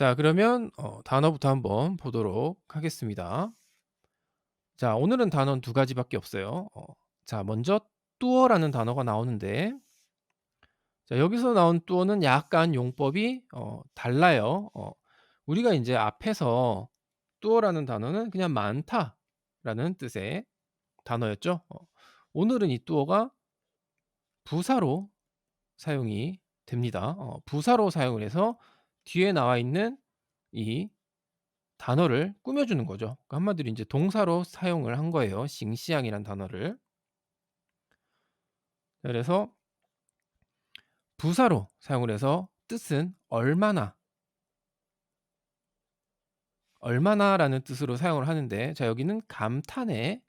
자 그러면 어 단어부터 한번 보도록 하겠습니다. 자 오늘은 단어는 두 가지밖에 없어요. 어 자 먼저 뚜어라는 단어가 나오는데 자 여기서 나온 뚜어는 약간 용법이 어 달라요. 어 우리가 인제 앞에서 뚜어라는 단어는 그냥 많다라는 뜻의 단어였죠. 어 오늘은 이 뚜어가 부사로 사용이 됩니다. 어 부사로 사용을 해서 뒤에 나와 있는 이 단어를 꾸며주는 거죠. 그 한마디로 인제 동사로 사용을 한 거예요, 싱시앙이란 단어를. 그래서 부사로 사용을 해서 뜻은 얼마나 얼마나라는 뜻으로 사용을 하는데 자 여기는 감탄의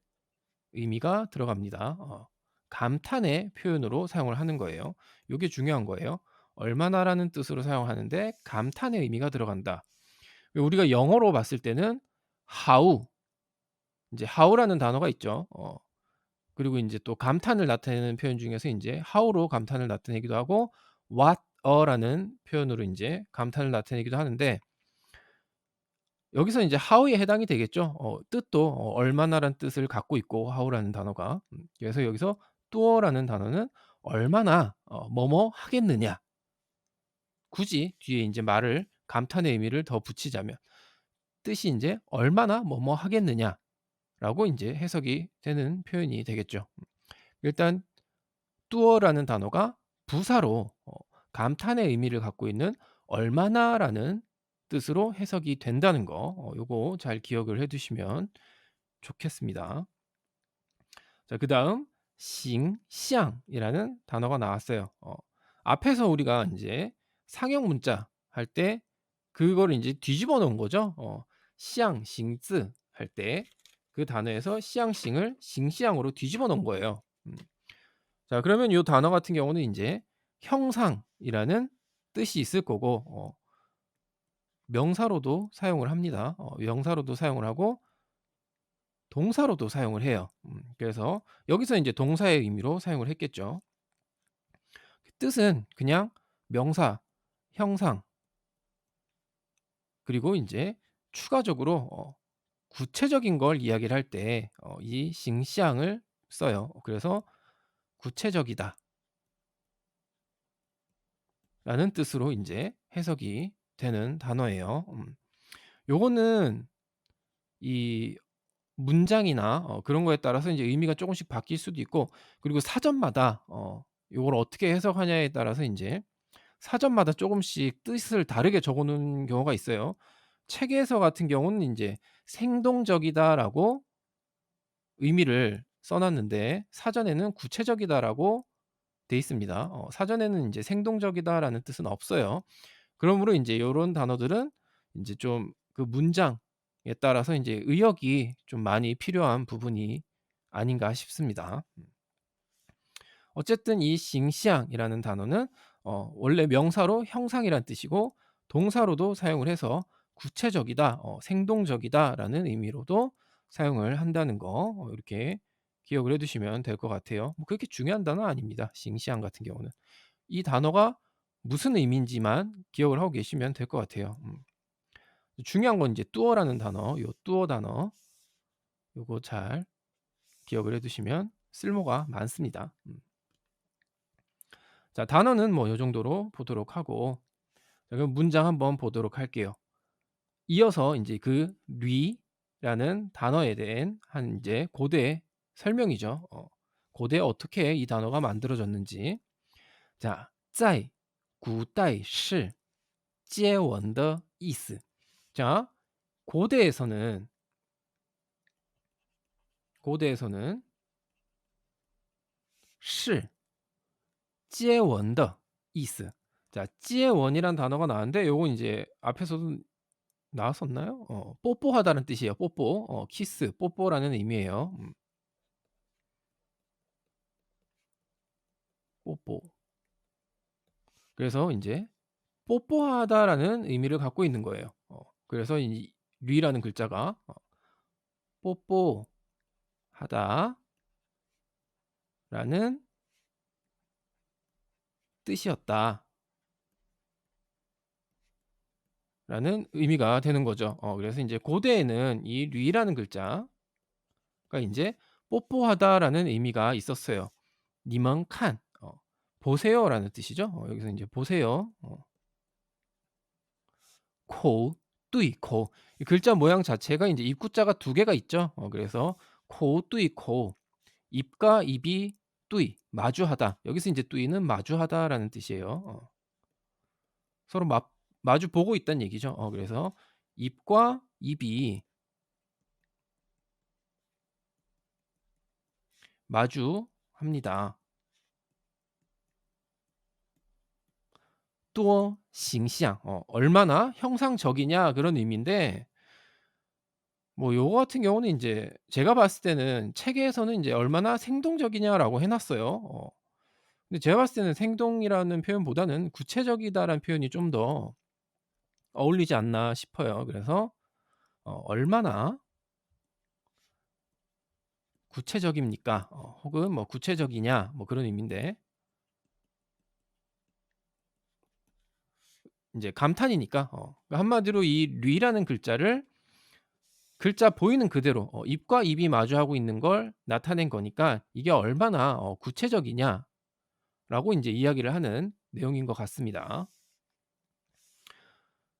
의미가 들어갑니다. 어 감탄의 표현으로 사용을 하는 거예요. 요게 중요한 거예요. 얼마나라는 뜻으로 사용하는데 감탄의 의미가 들어간다. 우리가 영어로 봤을 때는 how 인제 how라는 단어가 있죠. 어 그리고 인제 또 감탄을 나타내는 표현 중에서 인제 how로 감탄을 나타내기도 하고 what a라는 표현으로 인제 감탄을 나타내기도 하는데 여기서 인제 how에 해당이 되겠죠. 어 뜻도 어 얼마나라는 뜻을 갖고 있고 how라는 단어가. 음 그래서 여기서 뚜어라는 단어는 얼마나 어 뭐뭐 하겠느냐. 굳이 뒤에 인제 말을 감탄의 의미를 더 붙이자면 뜻이 인제 얼마나 뭐뭐 하겠느냐라고 인제 해석이 되는 표현이 되겠죠. 음 일단 뚜어라는 단어가 부사로 어 감탄의 의미를 갖고 있는 얼마나라는 뜻으로 해석이 된다는 거 어 요거 잘 기억을 해 두시면 좋겠습니다. 자 그다음 싱샹이라는 단어가 나왔어요. 어 앞에서 우리가 인제 상형 문자 할 때 그거를 인제 뒤집어 놓은 거죠. 어 샹, 싱즈 할 때 그 단어에서 시앙 싱을 싱시앙으로 뒤집어 놓은 거예요. 음. 자 그러면 요 단어 같은 경우는 인제 형상이라는 뜻이 있을 거고 어 명사로도 사용을 합니다. 어 명사로도 사용을 하고 동사로도 사용을 해요. 음 그래서 여기서 인제 동사의 의미로 사용을 했겠죠. 뜻은 그냥 명사, 형상 그리고 인제 추가적으로 어 구체적인 걸 이야기를 할 때 어 이 싱시앙을 써요. 그래서 구체적이다. 라는 뜻으로 인제 해석이 되는 단어예요. 음. 요거는 이 문장이나 어 그런 거에 따라서 인제 의미가 쪼금씩 바뀔 수도 있고 그리고 사전마다 어 요걸 어떻게 해석하냐에 따라서 인제 사전마다 쪼금씩 뜻을 다르게 적어 놓은 경우가 있어요. 책에서 같은 경우는 인제 "생동적이다."라고 의미를 써 놨는데 사전에는 "구체적이다."라고 돼 있습니다. 어 사전에는 인제 "생동적이다."라는 뜻은 없어요. 그러므로 인제 요런 단어들은 인제 좀 그 문장에 따라서 인제 의역이 좀 많이 필요한 부분이 아닌가 싶습니다. 음. 어쨌든 이 싱시앙이라는 단어는 어 원래 명사로 형상이란 뜻이고 동사로도 사용을 해서 구체적이다, 어 생동적이다라는 의미로도 사용을 한다는 거 어 이렇게 기억을 해 두시면 될 것 같아요. 뭐 그렇게 중요한 단어는 아닙니다, 싱시앙 같은 경우는. 이 단어가 무슨 의미인지만 기억을 하고 계시면 될 것 같아요. 음. 중요한 건 인제 뚜어라는 단어, 요 뚜어 단어 요거 잘 기억을 해 두시면 쓸모가 많습니다. 음. 자 단어는 뭐 요 정도로 보도록 하고 자 그럼 문장 한번 보도록 할게요. 이어서 인제 그 뉘라는 단어에 대한 한 인제 고대 설명이죠. 어 고대에 어떻게 이 단어가 만들어졌는지. 자, 在古代是接吻的意思. 자, 고대에서는 고대에서는 是 接吻的意思. 자, 接吻이란 단어가 나왔는데 요건 인제 앞에서도 나왔었나요? 어 뽀뽀하다는 뜻이에요. 뽀뽀. 어 키스, 뽀뽀라는 의미예요. 음. 뽀뽀. 그래서 인제 뽀뽀하다라는 의미를 갖고 있는 거예요. 어 그래서 이 뉘라는 글자가 어 뽀뽀하다 라는 뜻이었다. 라는 의미가 되는 거죠. 어 그래서 인제 고대에는 이 류라는 글자가 인제 뽀뽀하다라는 의미가 있었어요. 니먼 칸 어 보세요라는 뜻이죠. 어 여기서 인제 보세요. 어. 코, 뚜이, 코. 이 글자 모양 자체가 인제 입구자가 두 개가 있죠. 어 그래서 코, 뚜이, 코. 입과 입이 뚜이 마주하다 여기서 이제 뚜이는 마주하다라는 뜻이에요. 어. 서로 마, 마주 보고 있다는 얘기죠. 어, 그래서 입과 입이 마주합니다. 또 싱샹 어, 얼마나 형상적이냐 그런 의미인데 뭐 요거 같은 경우는 인제 제가 봤을 때는 책에서는 인제 "얼마나 생동적이냐."라고 해 놨어요. 어. 근데 제가 봤을 때는 "생동이라는 표현보다는 구체적이다."라는 표현이 좀 더 어울리지 않나 싶어요. 그래서 어 얼마나 구체적입니까? 어 혹은 뭐 구체적이냐 뭐 그런 의미인데 인제 감탄이니까 어 그러니까 한마디로 이 류라는 글자를 글자 보이는 그대로 어, 입과 입이 마주하고 있는 걸 나타낸 거니까 이게 얼마나 어, 구체적이냐라고 이제 이야기를 하는 내용인 것 같습니다.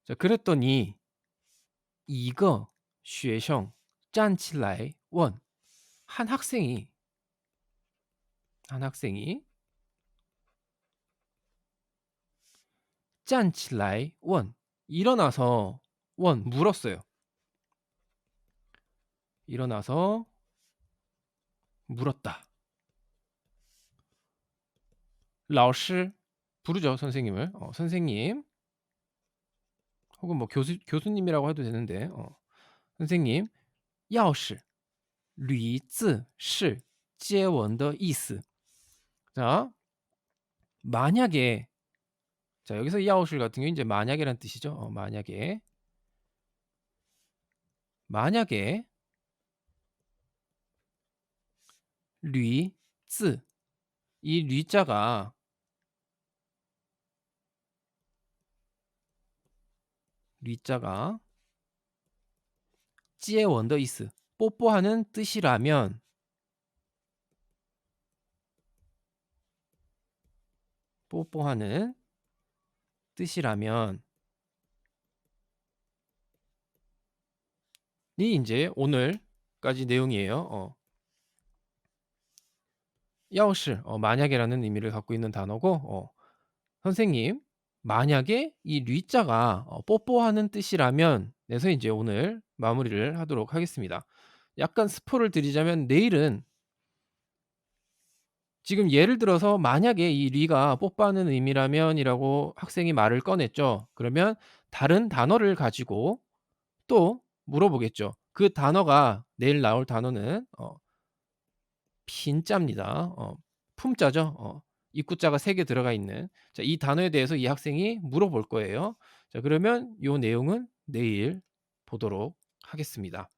자, 그랬더니 이거 쉐성 짠칠라이 원 한 학생이 한 학생이 짠칠라이 원 일어나서 원 물었어요. 일어나서 물었다. 老师 부르죠 선생님을. 어 선생님. 혹은 뭐 교수 교수님이라고 해도 되는데 어 선생님 要是吕字是接吻的意思. 자 만약에 자 여기서 要是 같은 경우는 이제 만약에란 뜻이죠. 어 만약에 만약에 류, 쯔. 이 류자가 류자가 찌의 원더 이스 뽀뽀하는 뜻이라면 뽀뽀하는 뜻이라면 이 이제 오늘까지 내용이에요. 어. 要是어 만약에라는 의미를 갖고 있는 단어고 어 선생님 만약에 이 류자가 어 뽀뽀하는 뜻이라면 에서 인제 오늘 마무리를 하도록 하겠습니다. 약간 스포를 드리자면 내일은 지금 예를 들어서 만약에 이 류가 뽀뽀하는 의미라면이라고 학생이 말을 꺼냈죠. 그러면 다른 단어를 가지고 또 물어보겠죠. 그 단어가 내일 나올 단어는 어 빈자입니다. 어, 품자죠. 어, 입구자가 세 개 들어가 있는 자, 이 단어에 대해서 이 학생이 물어볼 거예요. 자, 그러면 이 내용은 내일 보도록 하겠습니다.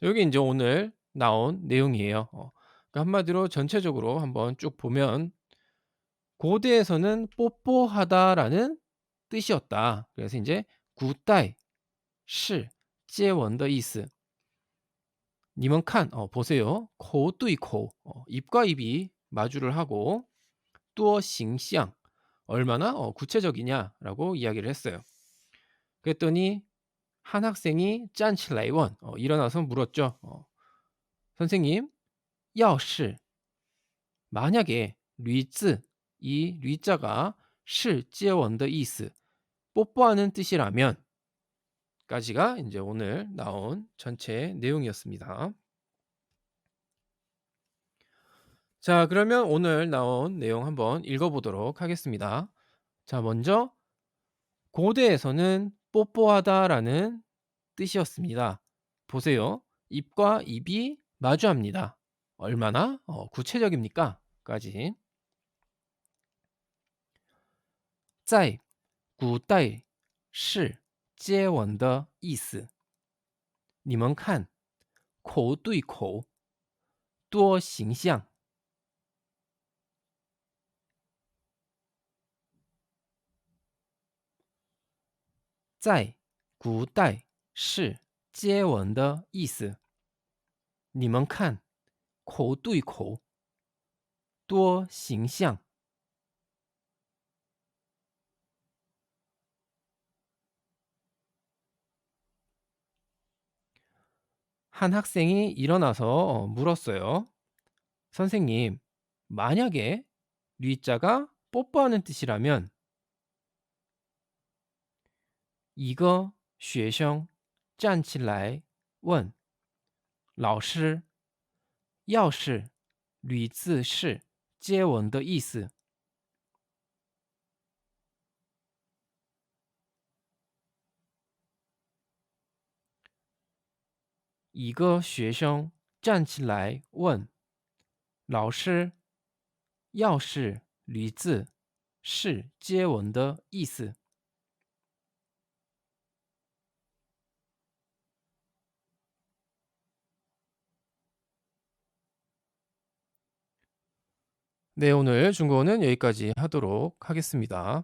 자, 여기 이제 오늘 나온 내용이에요. 어, 그러니까 한마디로 전체적으로 한번 쭉 보면 고대에서는 뽀뽀하다라는 뜻이었다. 그래서 이제 구다이 시 제원 더 이스 님은 칸, 어, 보세요. 코, 뚜이, 코. 어, 입과 입이 마주를 하고, 뚜어, 싱, 쌍. 얼마나 어, 구체적이냐라고 이야기를 했어요. 그랬더니, 한 학생이 짠, 칠라이원. 어, 일어나서 물었죠. 어, 선생님, 야시. 만약에, 류즈, 이 류자가 실, 제원의 이스. 뽀뽀하는 뜻이라면, 까지가 이제 오늘 나온 전체 내용이었습니다. 자, 그러면 오늘 나온 내용 한번 읽어보도록 하겠습니다. 자, 먼저 고대에서는 뽀뽀하다라는 뜻이었습니다. 보세요. 입과 입이 마주합니다. 얼마나 어, 구체적입니까? 까지. 짜이, 구따이, 接吻的意思。你们看，口对口，多形象。在古代是接吻的意思。你们看，口对口，多形象。 한 학생이 일어나서 어, 물었어요. 선생님, 만약에 류자가 뽀뽀하는 뜻이라면 이거 学生站起来问老师要是吕字是接吻的意思 一个学生站起来问老师要是吕字是接吻的意思 네, 오늘 중국어는 여기까지 하도록 하겠습니다.